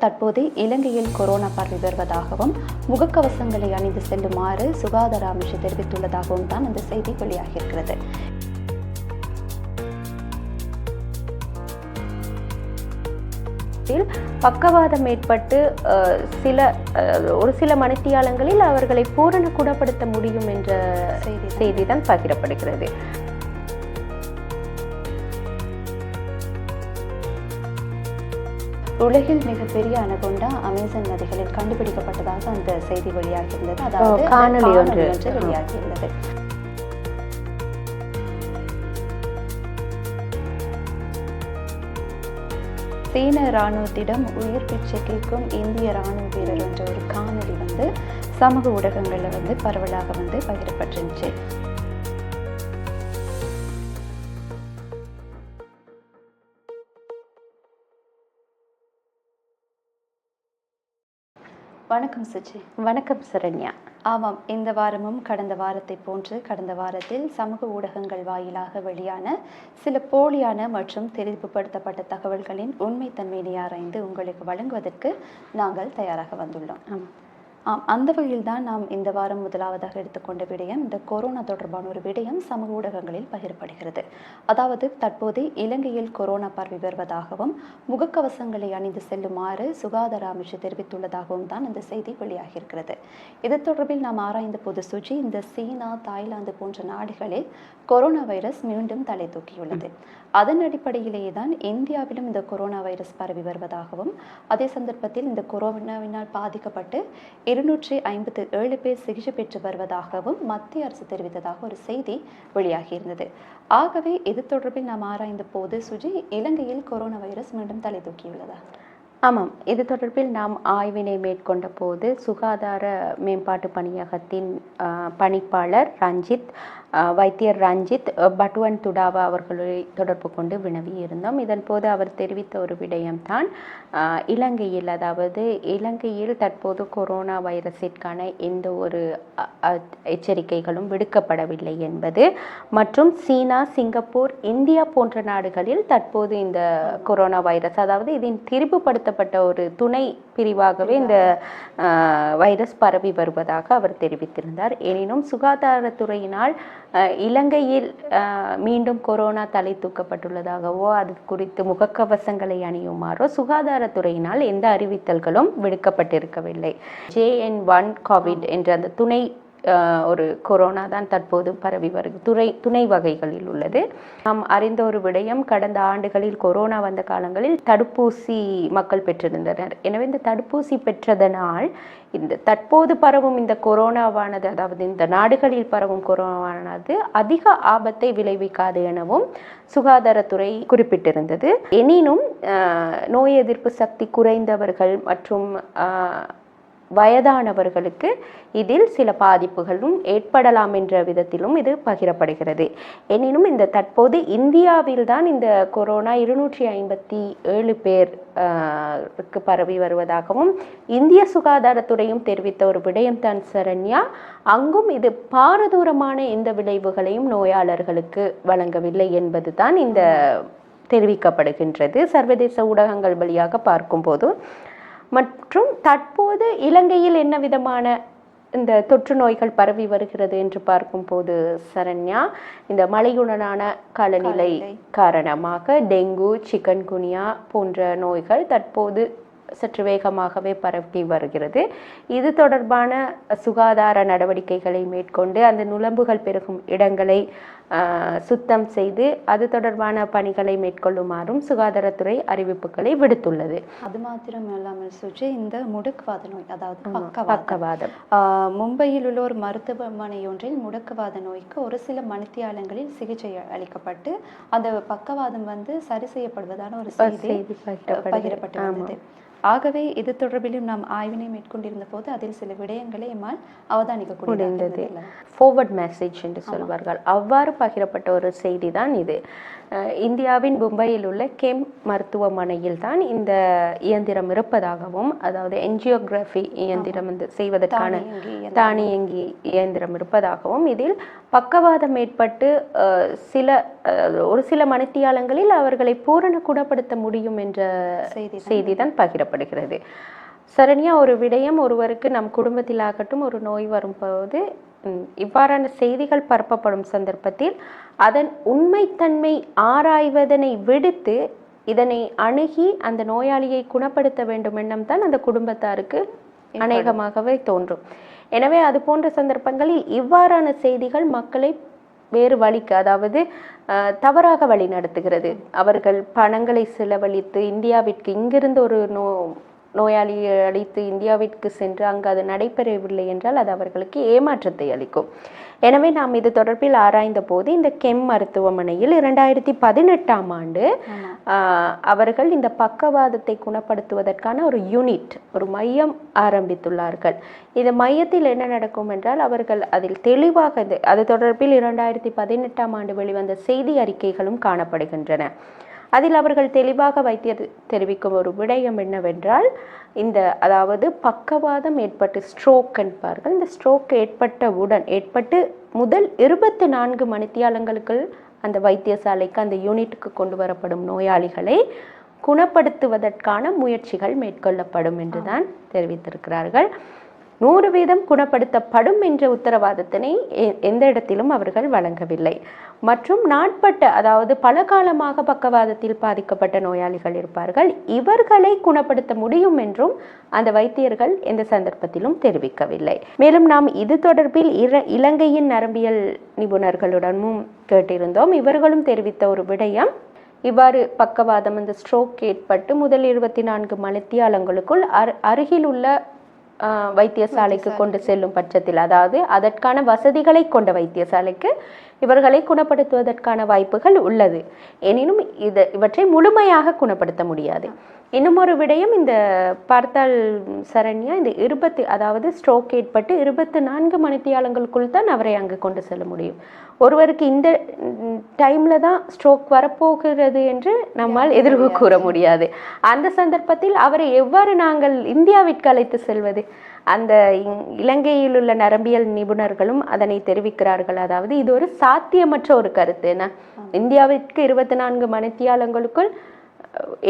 தற்போது இலங்கையில் கொரோனா பரவி வருவதாகவும் முகக்கவசங்களை அணிந்து செல்லுமாறு சுகாதார அமைச்சு தெரிவித்துள்ளதாகவும் தான் அந்த செய்தி வெளியாகியிருக்கிறது. பக்கவாதம் ஏற்பட்டு அஹ், சில ஒரு சில மணித்தியாலங்களில் அவர்களை பூரண குணப்படுத்த முடியும் என்ற செய்தி செய்தி தான் பகிரப்படுகிறது. உலகில் மிகப்பெரிய அனகொண்டா அமேசான் நதிகளில் கண்டுபிடிக்கப்பட்டதாக அந்த செய்தி வெளியாகியிருந்தது. அதாவது காணொளி ஒன்று. வெளியாகியிருந்தது. சீன இராணுவத்திடம் உயிர் பிச்சை கேட்கும் இந்திய இராணுவ வீரர் என்ற ஒரு காணொளி வந்து சமூக ஊடகங்களில் வந்து பரவலாக வந்து பகிரப்பட்டிருந்துச்சு. வணக்கம் சுஜி. வணக்கம் சரண்யா. ஆமாம் இந்த வாரமும் கடந்த வாரத்தை போன்று கடந்த வாரத்தில் சமூக ஊடகங்கள் வாயிலாக வெளியான சில போலியான மற்றும் தெளிவுபடுத்தப்பட்ட தகவல்களின் உண்மைத்தன்மையினை ஆராய்ந்து உங்களுக்கு வழங்குவதற்கு நாங்கள் தயாராக வந்துள்ளோம். ஆமாம். ஆம் அந்த வகையில்தான் நாம் இந்த வாரம் முதலாவதாக எடுத்துக்கொண்ட விடயம் இந்த கொரோனா தொடர்பான ஒரு விடயம் சமூக ஊடகங்களில் பகிரப்படுகிறது. அதாவது தற்போது இலங்கையில் கொரோனா பரவி வருவதாகவும் முகக்கவசங்களை அணிந்து செல்லுமாறு சுகாதார அமைச்சு தெரிவித்துள்ளதாகவும் தான் இந்த செய்தி வெளியாகியிருக்கிறது. இது தொடர்பில் நாம் ஆராய்ந்த போது சுஜி இந்த சீனா தாய்லாந்து போன்ற நாடுகளில் கொரோனா வைரஸ் மீண்டும் தலை தூக்கியுள்ளது. அதன் அடிப்படையிலேயே தான் இந்தியாவிலும் இந்த கொரோனா வைரஸ் பரவி வருவதாகவும் அதே சந்தர்ப்பத்தில் இந்த கொரோனாவினால் பாதிக்கப்பட்டு இருநூற்றி ஐம்பத்து ஏழு பேர் சிகிச்சை பெற்று வருவதாகவும் மத்திய அரசு தெரிவித்ததாக ஒரு செய்தி வெளியாகியிருந்தது. ஆகவே இது தொடர்பில் நாம் ஆராய்ந்த போது சுஜி இலங்கையில் கொரோனா வைரஸ் மீண்டும் தலை தூக்கியுள்ளதா ஆமாம். இது தொடர்பில் நாம் ஆய்வினை மேற்கொண்ட போது சுகாதார மேம்பாட்டு பணியகத்தின் பணிப்பாளர் ரஞ்சித் வைத்தியர் ரஞ்சித் பட்வன் துடாவா அவர்களை தொடர்பு கொண்டு வினவியிருந்தோம் இதன் போது அவர் தெரிவித்த ஒரு விடயம்தான் இலங்கையில் அதாவது இலங்கையில் தற்போது கொரோனா வைரஸிற்கான எந்த ஒரு எச்சரிக்கைகளும் விடுக்கப்படவில்லை என்பது மற்றும் சீனா சிங்கப்பூர் இந்தியா போன்ற நாடுகளில் தற்போது இந்த கொரோனா வைரஸ் அதாவது இதன் திரிபுபடுத்தப்பட்ட ஒரு துணை பிரிவாகவே இந்த வைரஸ் பரவி வருவதாக அவர் தெரிவித்திருந்தார். எனினும் சுகாதாரத்துறையினால் இலங்கையில் மீண்டும் கொரோனா தலை தூக்கப்பட்டுள்ளதாகவோ அது குறித்து முகக்கவசங்களை அணியுமாறோ சுகாதாரத்துறையினால் எந்த அறிவித்தல்களும் விடுக்கப்பட்டிருக்கவில்லை. ஜேஎன் ஒன் கோவிட் என்ற அந்த துணை ஒரு கொரோனா தான் தற்போது பரவி வருது. துறை துணை வகைகளில் உள்ளது. நாம் அறிந்த ஒரு விடயம் கடந்த ஆண்டுகளில் கொரோனா வந்த காலங்களில் தடுப்பூசி மக்கள் பெற்றிருந்தனர். எனவே இந்த தடுப்பூசி பெற்றதனால் இந்த தற்போது பரவும் இந்த கொரோனாவானது அதாவது இந்த நாடுகளில் பரவும் கொரோனாவானது அதிக ஆபத்தை விளைவிக்காது எனவும் சுகாதாரத்துறை குறிப்பிட்டிருந்தது. எனினும் நோய் எதிர்ப்பு சக்தி குறைந்தவர்கள் மற்றும் வயதானவர்களுக்கு இதில் சில பாதிப்புகளும் ஏற்படலாம் என்ற விதத்திலும் இது பகிரப்படுகிறது. எனினும் இந்த தற்போது இந்தியாவில் தான் இந்த கொரோனா இருநூற்றி ஐம்பத்தி ஏழு பேர் பரவி வருவதாகவும் இந்திய சுகாதாரத்துறையும் தெரிவித்த ஒரு விடயம் தான் சரண்யா. அங்கும் இது பாரதூரமான இந்த விளைவுகளையும் நோயாளர்களுக்கு வழங்கவில்லை என்பதுதான் இந்த தெரிவிக்கப்படுகின்றது. சர்வதேச ஊடகங்கள் வழியாக பார்க்கும்போது மற்றும் தற்போது இலங்கையில் என்ன விதமான இந்த தொற்று நோய்கள் பரவி வருகிறது என்று பார்க்கும்போது சரண்யா இந்த மழையுடனான காலநிலை. காரணமாக டெங்கு சிக்கன்குனியா போன்ற நோய்கள் தற்போது சற்று வேகமாகவே பரவி வருகிறது இது தொடர்பான சுகாதார நடவடிக்கைகளை மேற்கொண்டு அந்த நுளம்புகள் பெருகும் இடங்களை சுத்தம் செய்து அது தொடர்பான பணிகளை மேற்கொள்ளுமாறும் சுகாதாரத்துறை அறிவிப்புகளை விடுத்துள்ளது. அது மாத்திரம் இல்லாமல் சுஜி இந்த முடக்குவாத நோய் அதாவது பக்கவாதம். மும்பையில் உள்ள ஒரு மருத்துவமனை ஒன்றில் முடக்குவாத நோய்க்கு ஒரு சில மணித்தியாலங்களில் சிகிச்சை அளிக்கப்பட்டு அந்த பக்கவாதம் வந்து சரி செய்யப்படுவதான ஒரு செய்தி. பகிரப்பட்டு வந்தது. ஆகவே இது தொடர்பிலும் நாம் ஆய்வினை மேற்கொண்டிருந்த போது அதில் சில விடயங்களை எம்மால் அவதானிக்க முடிந்தது. forward மெசேஜ் என்று சொல்வார்கள். அவ்வாறு பகிரப்பட்ட ஒரு செய்தி தான் இது இந்தியாவின் மும்பையில் உள்ள கெம் மருத்துவமனையில் தான் இந்த இயந்திரம் இருப்பதாகவும் அதாவது என்ஜியோகிராஃபி இயந்திரம் வந்து செய்வதற்கான தானியங்கி இயந்திரம். இருப்பதாகவும் இதில் பக்கவாதம் ஏற்பட்டு சில ஒரு சில மணித்தியாலங்களில் அவர்களை பூரண குணப்படுத்த முடியும் என்ற செய்தி தான் பகிரப்படுகிறது. சரண்யா ஒரு விடயம் ஒருவருக்கு நம் குடும்பத்தில் ஆகட்டும் ஒரு நோய் வரும்போது இவ்வாறான செய்திகள் பரப்பப்படும் சந்தர்ப்பத்தில் அதன் உண்மைத்தன்மை ஆராய்வதனை விடுத்து இதனை அணுகி அந்த நோயாளியை குணப்படுத்த வேண்டும் எண்ணம் தான் அந்த குடும்பத்தாருக்கு அநேகமாகவே தோன்றும். எனவே அது போன்ற சந்தர்ப்பங்களில் இவ்வாறான செய்திகள் மக்களை வேறு வழிக்கு அதாவது தவறாக வழி நடத்துகிறது அவர்கள் பணங்களை செலவழித்து இந்தியாவிற்கு இங்கிருந்து ஒரு நோ நோயாளியை அழைத்து இந்தியாவிற்கு சென்று அங்கு அது நடைபெறவில்லை என்றால் அது அவர்களுக்கு ஏமாற்றத்தை அளிக்கும். எனவே நாம் இது தொடர்பில் ஆராய்ந்த போது இந்த கெம் மருத்துவமனையில் இரண்டாயிரத்தி பதினெட்டாம் ஆண்டு அவர்கள் இந்த பக்கவாதத்தை குணப்படுத்துவதற்கான ஒரு யூனிட் ஒரு மையம் ஆரம்பித்துள்ளார்கள். இந்த மையத்தில் என்ன நடக்கும் என்றால் அவர்கள் அதில் தெளிவாக அது தொடர்பில் இரண்டாயிரத்தி பதினெட்டாம் ஆண்டு வெளிவந்த செய்தி அறிக்கைகளும் காணப்படுகின்றன. அதில் அவர்கள் தெளிவாக வைத்தியர் தெரிவிக்கும் ஒரு விடயம் என்னவென்றால் இந்த அதாவது பக்கவாதம் ஏற்பட்டு ஸ்ட்ரோக் என்பார்கள். இந்த ஸ்ட்ரோக் ஏற்பட்டவுடன் ஏற்பட்டு முதல் இருபத்தி நான்கு மணித்தியாலங்களுக்குள் அந்த வைத்தியசாலைக்கு அந்த யூனிட்டுக்கு கொண்டு வரப்படும் நோயாளிகளை குணப்படுத்துவதற்கான முயற்சிகள் மேற்கொள்ளப்படும் என்றுதான் தெரிவித்திருக்கிறார்கள். நூறு வீதம் குணப்படுத்தப்படும் என்ற உத்தரவாதத்தினை எ- எந்த இடத்திலும் அவர்கள் வழங்கவில்லை. மற்றும் நாட்பட்ட அதாவது பல காலமாக பக்கவாதத்தில் பாதிக்கப்பட்ட நோயாளிகள் இருப்பார்கள். இவர்களை குணப்படுத்த முடியும் என்றும் அந்த வைத்தியர்கள் எந்த சந்தர்ப்பத்திலும் தெரிவிக்கவில்லை. மேலும் நாம் இது தொடர்பில் இர- இலங்கையின் நரம்பியல் நிபுணர்களுடனும் கேட்டிருந்தோம். இவர்களும் தெரிவித்த ஒரு விடயம் இவ்வாறு பக்கவாதம் இந்த ஸ்ட்ரோக் ஏற்பட்டு முதல் இருபத்தி நான்கு மணித்தியாலங்களுக்குள் அரு அருகில் உள்ள வைத்தியசாலைக்கு. கொண்டு செல்லும் பட்சத்தில். அதாவது அதற்கான வசதிகளை கொண்ட வைத்தியசாலைக்கு இவர்களை குணப்படுத்துவதற்கான வாய்ப்புகள் உள்ளது. எனினும் இது இவற்றை முழுமையாக குணப்படுத்த முடியாது. இன்னும் ஒரு விடயம் இந்த பார்த்தால் சரண்யா இந்த இருபத்தி அதாவது ஸ்ட்ரோக் ஏற்பட்டு இருபத்தி நான்கு மணித்தியாலங்களுக்குள் தான் அவரை அங்கு கொண்டு செல்ல முடியும். ஒருவருக்கு இந்த டைமில் தான் ஸ்ட்ரோக் வரப்போகிறது என்று நம்மால் எதிர்வு கூற முடியாது. அந்த சந்தர்ப்பத்தில் அவரை எவ்வாறு நாங்கள் இந்தியாவிற்கு அழைத்து செல்வது? அந்த இலங்கையில் உள்ள நரம்பியல் நிபுணர்களும் அதனை தெரிவிக்கிறார்கள். அதாவது இது ஒரு சாத்தியமற்ற ஒரு கருத்து. என்ன? இந்தியாவிற்கு இருபத்தி நான்கு மணித்தியாலங்களுக்குள்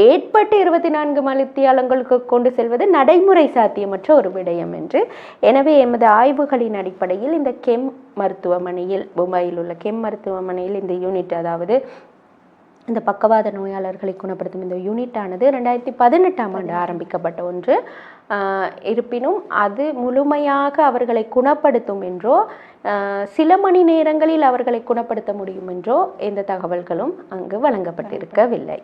ஏற்பட்டு இருபத்தி நான்கு மணித்தியாலங்களுக்கு கொண்டு செல்வது நடைமுறை சாத்தியமற்ற ஒரு விடயம் என்று. எனவே எமது ஆய்வுகளின் அடிப்படையில் இந்த கெம் மருத்துவமனையில் மும்பையில் உள்ள கெம் மருத்துவமனையில் இந்த யூனிட் அதாவது இந்த பக்கவாத நோயாளர்களை குணப்படுத்தும் இந்த யூனிட் ஆனது ரெண்டாயிரத்தி பதினெட்டாம் ஆண்டு ஆரம்பிக்கப்பட்ட ஒன்று. இருப்பினும் அது முழுமையாக அவர்களை குணப்படுத்தும் என்றோ சில மணி நேரங்களில் அவர்களை குணப்படுத்த முடியும் என்றோ எந்த தகவல்களும் அங்கு வழங்கப்பட்டிருக்கவில்லை.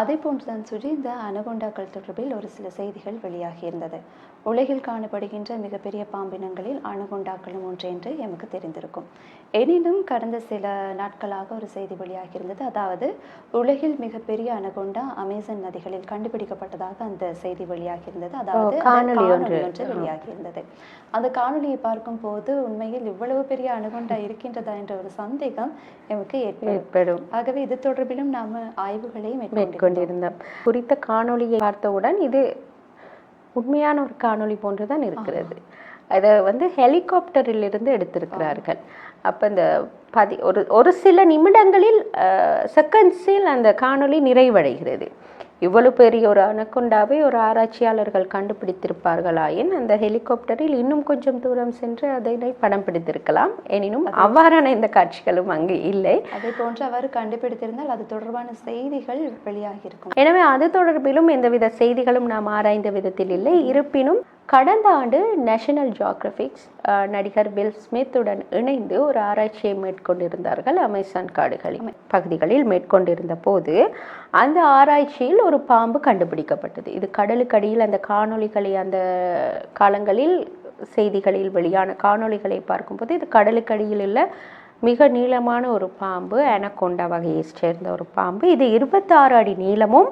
அதே போன்றுதான் சுஜி இந்த அனகொண்டாக்கள் தொடர்பில் ஒரு சில செய்திகள் வெளியாகியிருந்தது உலகில் காணப்படுகின்ற மிகப்பெரிய பாம்பினங்களில் அனகொண்டாக்களும் ஒன்று என்று எமக்கு தெரிந்திருக்கும். எனினும் கடந்த சில நாட்களாக ஒரு செய்தி வெளியாகியிருந்தது. அதாவது உலகில் மிகப்பெரிய அனகொண்டா அமேசான் நதிகளில் கண்டுபிடிக்கப்பட்டதாக அந்த செய்தி வெளியாகியிருந்தது. அதாவது அந்த காணொளி காணொளி ஒன்று. வெளியாகியிருந்தது. அந்த காணொளியை பார்க்கும்போது உண்மையில் இவ்வளவு பெரிய அணுகுண்டா இருக்கின்றதா என்ற ஒரு சந்தேகம் எமக்கு ஏற்படும். ஆகவே இது தொடர்பிலும் நாம ஆய்வுகளை மேற்கொண்டிருக்கிறோம் மேற்கொண்டிருந்தோம். குறித்த காணொளியை பார்த்தவுடன் இது உண்மையான ஒரு காணொளி போன்றுதான் இருக்கிறது. அதை வந்து ஹெலிகாப்டரில் இருந்து எடுத்திருக்கிறார்கள் அப்போ இந்த பதி ஒரு ஒரு சில நிமிடங்களில் செகண்ட்ஸில் அந்த காணொளி நிறைவடைகிறது. இவ்வளவு பெரிய ஒரு அனக்கொண்டாவை ஒரு ஆராய்ச்சியாளர்கள் கண்டுபிடித்திருப்பார்களாயின் அந்த ஹெலிகாப்டரில் இன்னும் கொஞ்சம் தூரம் சென்று அதனை படம் பிடித்திருக்கலாம். எனினும் அவ்வாறான இந்த காட்சிகளும் அங்கு இல்லை. அதே போன்று அவர் கண்டுபிடித்திருந்தால் அது தொடர்பான செய்திகள் வெளியாகி இருக்கும் எனவே அது தொடர்பிலும் எந்தவித செய்திகளும் நாம் ஆராய்ந்த விதத்தில் இல்லை. இருப்பினும் கடந்த ஆண்டு நேஷனல் ஜியாகிரபிக்ஸ் நடிகர் பில் ஸ்மித்துடன் இணைந்து ஒரு ஆராய்ச்சியை மேற்கொண்டிருந்தார்கள். அமேசான் காடுகளில் பகுதிகளில் மேற்கொண்டிருந்த போது அந்த ஆராய்ச்சியில் ஒரு பாம்பு கண்டுபிடிக்கப்பட்டது. இது கடலுக்கடியில் அந்த காணொளிகளை அந்த காலங்களில் செய்திகளில் வெளியான காணொளிகளை பார்க்கும்போது இது கடலுக்கடியில் உள்ள மிக நீளமான ஒரு பாம்பு அனகொண்டா வகையை சேர்ந்த ஒரு பாம்பு. இது இருபத்தாறு அடி நீளமும்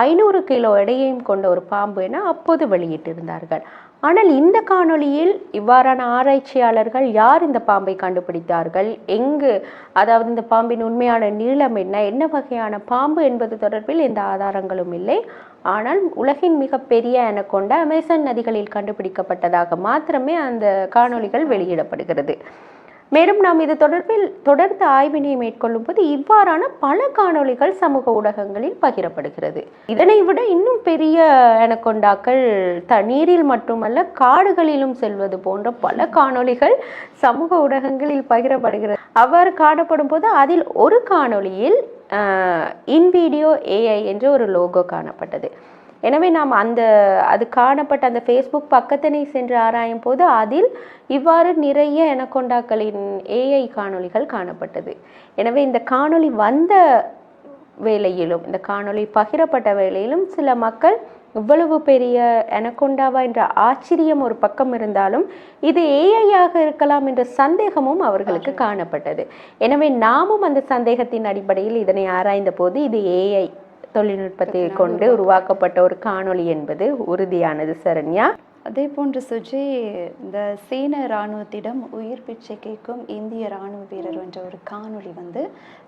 ஐநூறு கிலோ எடையையும் கொண்ட ஒரு பாம்பு என அப்போது வெளியிட்டிருந்தார்கள். ஆனால் இந்த காணொளியில் இவ்வாறான ஆராய்ச்சியாளர்கள் யார் இந்த பாம்பை கண்டுபிடித்தார்கள்? எங்கு அதாவது இந்த பாம்பின் உண்மையான நீளம் என்ன? என்ன வகையான பாம்பு என்பது தொடர்பில் எந்த ஆதாரங்களும் இல்லை. ஆனால் உலகின் மிகப்பெரிய அனகொண்டா அமேசான் நதிகளில் கண்டுபிடிக்கப்பட்டதாக மாத்திரமே அந்த காணொளிகள் வெளியிடப்படுகிறது. மேலும் நாம் இது தொடர்பில் தொடர்ந்து ஆய்வினை மேற்கொள்ளும் போது இவ்வாறான பல காணொளிகள் சமூக ஊடகங்களில் பகிரப்படுகிறது. இதனை விட இன்னும் பெரிய எனக்கொண்டாக்கள் த நீரில் மட்டுமல்ல காடுகளிலும் செல்வது போன்ற பல காணொளிகள் சமூக ஊடகங்களில் பகிரப்படுகிறது. அவ்வாறு காணப்படும் போது அதில் ஒரு காணொளியில் இன்வீடியோ ஏஐ என்ற ஒரு லோகோ காணப்பட்டது. எனவே நாம் அந்த அது காணப்பட்ட அந்த ஃபேஸ்புக் பக்கத்தினை சென்று ஆராயும் போது அதில் இவ்வாறு நிறைய எனக்கொண்டாக்களின் ஏஐ காணொளிகள் காணப்பட்டது. எனவே இந்த காணொளி வந்த வேளையிலும் இந்த காணொளி பகிரப்பட்ட வேளையிலும் சில மக்கள் இவ்வளவு பெரிய எனக்கொண்டாவா என்ற ஆச்சரியம் ஒரு பக்கம் இருந்தாலும் இது ஏஐயாக இருக்கலாம் என்ற சந்தேகமும் அவர்களுக்கு காணப்பட்டது. எனவே நாமும் அந்த சந்தேகத்தின் அடிப்படையில் இதனை ஆராய்ந்த போது இது ஏஐ தொழில்நுட்பத்தை கொண்டு உருவாக்கப்பட்ட ஒரு காணொளி என்பது உறுதியானது சரண்யா. அதே போன்று சுஜி இந்த சீன இராணுவத்திடம் உயிர் பிச்சை கேட்கும் இந்திய இராணுவ வீரர் என்ற ஒரு காணொளி வந்து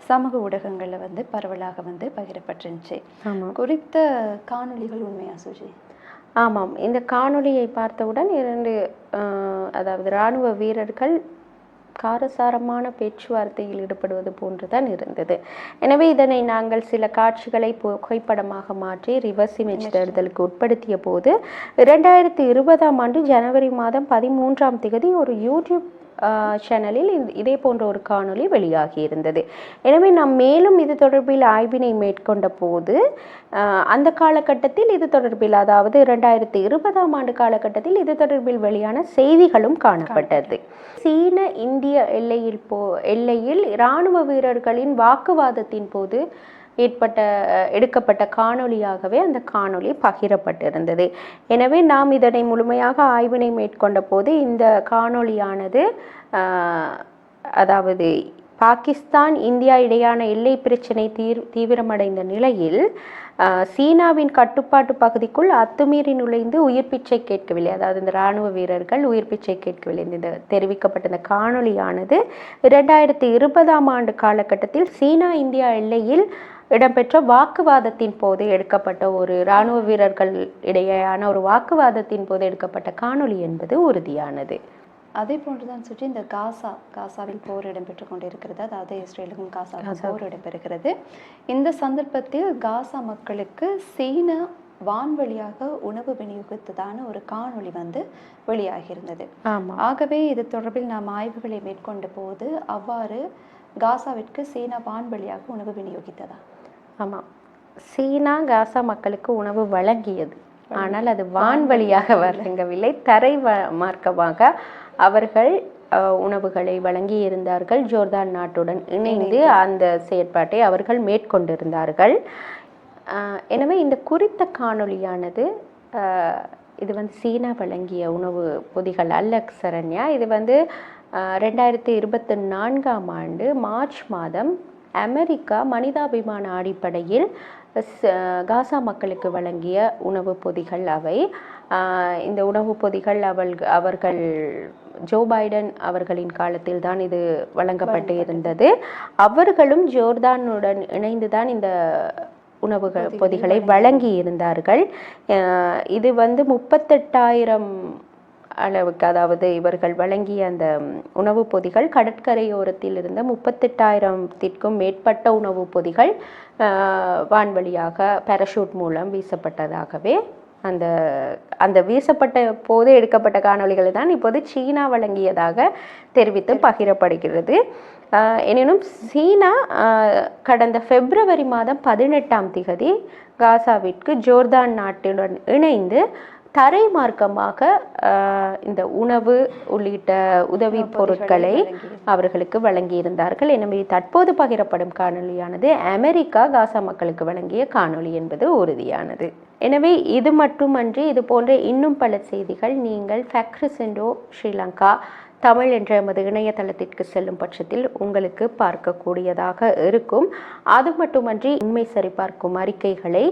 சமூக ஊடகங்களில் வந்து பரவலாக வந்து பகிரப்பட்டிருந்துச்சு. குறித்த காணொளிகள் உண்மையா சுஜி? ஆமாம். இந்த காணொளியை பார்த்தவுடன் இரண்டு அதாவது இராணுவ வீரர்கள் காரசாரமான பேச்சுவார்த்தையில் ஈடுபடுவது போன்றுதான் இருந்தது. எனவே இதனை நாங்கள் சில காட்சிகளை புகைப்படமாக மாற்றி ரிவர்ஸ் இமேஜ் தேடுதலுக்கு உட்படுத்திய போது இரண்டாயிரத்தி இருபதாம் ஆண்டு ஜனவரி மாதம் பதிமூன்றாம் தேதி ஒரு யூடியூப் சேனலில் இதே போன்ற ஒரு காணொளி வெளியாகி இருந்தது. எனவே நாம் மேலும் இது தொடர்பில் ஆய்வினை மேற்கொண்ட போது அந்த காலகட்டத்தில் இது தொடர்பில் அதாவது இரண்டாயிரத்தி இருபதாம் ஆண்டு காலகட்டத்தில் இது தொடர்பில் வெளியான செய்திகளும் காணப்பட்டது. சீன இந்திய எல்லையில் போ எல்லையில் இராணுவ வீரர்களின் வாக்குவாதத்தின் போது ஏற்பட்ட எடுக்கப்பட்ட காணொளியாகவே அந்த காணொளி பகிரப்பட்டிருந்தது. எனவே நாம் இதனை முழுமையாக ஆய்வினை மேற்கொண்ட போது இந்த காணொளியானது அதாவது பாகிஸ்தான் இந்தியா இடையான எல்லை பிரச்சினை தீர் தீவிரமடைந்த நிலையில் சீனாவின் கட்டுப்பாட்டு பகுதிக்குள் அத்துமீறி நுழைந்து உயிர் பிச்சை கேட்கவில்லை. அதாவது இந்த இராணுவ வீரர்கள் உயிர் பிச்சை கேட்கவில்லை. இந்த தெரிவிக்கப்பட்ட இந்த காணொலியானது இரண்டாயிரத்தி இருபதாம் ஆண்டு காலகட்டத்தில் சீனா இந்தியா எல்லையில் இடம்பெற்ற வாக்குவாதத்தின் போது எடுக்கப்பட்ட ஒரு இராணுவ வீரர்கள் இடையேயான ஒரு வாக்குவாதத்தின் போது எடுக்கப்பட்ட காணொளி என்பது உறுதியானது. அதே போன்றுதான் சுற்றி இந்த காசா காசாவில் போர் இடம்பெற்று கொண்டிருக்கிறது. அதாவது இஸ்ரேலுக்கும் காசாவுக்கும் போர் இடம்பெறுகிறது. இந்த சந்தர்ப்பத்தில் காசா மக்களுக்கு சீன வான்வழியாக உணவு விநியோகித்ததான ஒரு காணொளி வந்து வெளியாகியிருந்தது. ஆகவே இது தொடர்பில் நாம் ஆய்வுகளை மேற்கொண்ட போது அவ்வாறு காசாவிற்கு சீனா வான்வழியாக உணவு விநியோகித்ததா? ஆமாம் சீனா காசா மக்களுக்கு உணவு வழங்கியது. ஆனால் அது வான்வழியாக வழங்கவில்லை தரை வ- மார்க்கமாக அவர்கள் உணவுகளை வழங்கி இருந்தார்கள் ஜோர்தான் நாட்டுடன் இணைந்து அந்த செயற்பாட்டை அவர்கள் மேற்கொண்டிருந்தார்கள். எனவே இந்த குறித்த காணொளியானது இது வந்து சீனா வழங்கிய உணவு பொதிகள் அல்ல சரண்யா. இது வந்து ரெண்டாயிரத்தி இருபத்தி நான்காம் ஆண்டு மார்ச் மாதம் அமெரிக்கா மனிதாபிமான அடிப்படையில் காசா மக்களுக்கு வழங்கிய உணவு பொதிகள் அவை. இந்த உணவு பொதிகள் அவள் அவர்கள் ஜோ பைடன் அவர்களின் காலத்தில் தான் இது வழங்கப்பட்டு இருந்தது. அவர்களும் ஜோர்தானுடன் இணைந்து தான் இந்த உணவுகள் பொதிகளை வழங்கி இருந்தார்கள் இது வந்து முப்பத்தெட்டாயிரம் அளவுக்கு அதாவது இவர்கள் வழங்கிய அந்த உணவுப் பொதிகள் கடற்கரையோரத்தில் இருந்த முப்பத்தெட்டாயிரத்திற்கும் மேற்பட்ட உணவுப் பொதிகள் வான்வழியாக பேரஷூட் மூலம் வீசப்பட்டதாகவே அந்த அந்த வீசப்பட்ட போது எடுக்கப்பட்ட காணொளிகளை தான் இப்போது சீனா வழங்கியதாக தெரிவித்து பகிரப்படுகிறது. எனினும் சீனா கடந்த பிப்ரவரி மாதம் பதினெட்டாம் திகதி காசாவிற்கு ஜோர்தான் நாட்டுடன் இணைந்து தரை மார்க்கமாக இந்த உணவு உள்ளிட்ட உதவி பொருட்களை அவர்களுக்கு வழங்கியிருந்தார்கள். எனவே தற்போது பகிரப்படும் காணொளியானது அமெரிக்கா காசா மக்களுக்கு வழங்கிய காணொளி என்பது உறுதியானது. எனவே இது மட்டுமன்றி இது போன்ற இன்னும் பல செய்திகள் நீங்கள் ஃபேக்ரிசென்டோ ஸ்ரீலங்கா தமிழ் என்ற எமது இணையதளத்திற்கு செல்லும் பட்சத்தில் உங்களுக்கு பார்க்கக்கூடியதாக இருக்கும். அது மட்டுமன்றி உண்மை சரிபார்க்கும் அறிக்கைகளை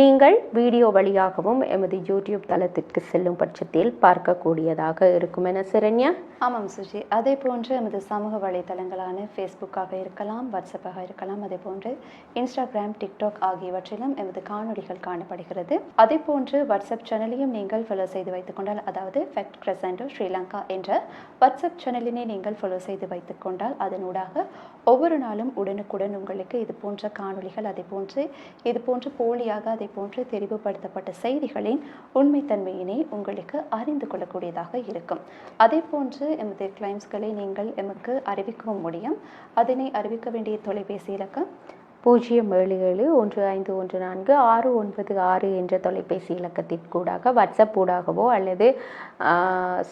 நீங்கள் வீடியோ வழியாகவும் எமது யூடியூப் தளத்திற்கு செல்லும் பட்சத்தில் பார்க்கக்கூடியதாக இருக்கும் என சிரண்யா? ஆமாம் சுஜி. அதே போன்று எமது சமூக வலைத்தளங்களான ஃபேஸ்புக்காக இருக்கலாம் வாட்ஸ்அப்பாக இருக்கலாம் அதே போன்று இன்ஸ்டாகிராம் டிக்டாக் ஆகியவற்றிலும் எமது காணொளிகள் காணப்படுகிறது. அதே போன்று வாட்ஸ்அப் சேனலையும் நீங்கள் ஃபாலோ செய்து வைத்துக் கொண்டால் அதாவது ஃபெக்ட் கிரசண்டோ ஸ்ரீலங்கா என்ற வாட்ஸ்அப் சேனலினை நீங்கள் ஃபாலோ செய்து வைத்துக்கொண்டால் அதனூடாக ஒவ்வொரு நாளும் உடனுக்குடன் உங்களுக்கு இது போன்ற காணொளிகள் அதை போன்று இது போன்று போலியாக அதை போன்று தெரிவுபடுத்தப்பட்ட செய்திகளின் உண்மைத்தன்மையினை உங்களுக்கு அறிந்து கொள்ளக்கூடியதாக இருக்கும். அதே போன்று எமது கிளைம்ஸ்களை நீங்கள் எமக்கு அறிவிக்கவும் முடியும். அதனை அறிவிக்க வேண்டிய தொலைபேசி இலக்கம் பூஜ்ஜியம் ஏழு ஏழு ஒன்று ஐந்து ஒன்று நான்கு ஆறு ஒன்பது ஆறு என்ற தொலைபேசி இலக்கத்திற்கூடாக வாட்ஸ்அப் ஊடாகவோ அல்லது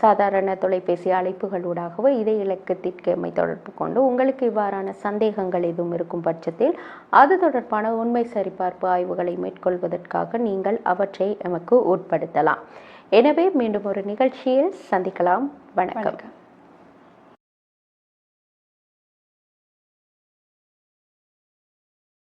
சாதாரண தொலைபேசி அழைப்புகளூடாகவோ இதே இலக்கத்திற்கு எம்மை தொடர்பு கொண்டு உங்களுக்கு இவ்வாறான சந்தேகங்கள் எதுவும் இருக்கும் பட்சத்தில் அது தொடர்பான உண்மை சரிபார்ப்பு ஆய்வுகளை மேற்கொள்வதற்காக நீங்கள் அவற்றை எமக்கு உட்படுத்தலாம். எனவே மீண்டும் ஒரு நிகழ்ச்சியில் சந்திக்கலாம். வணக்கம்.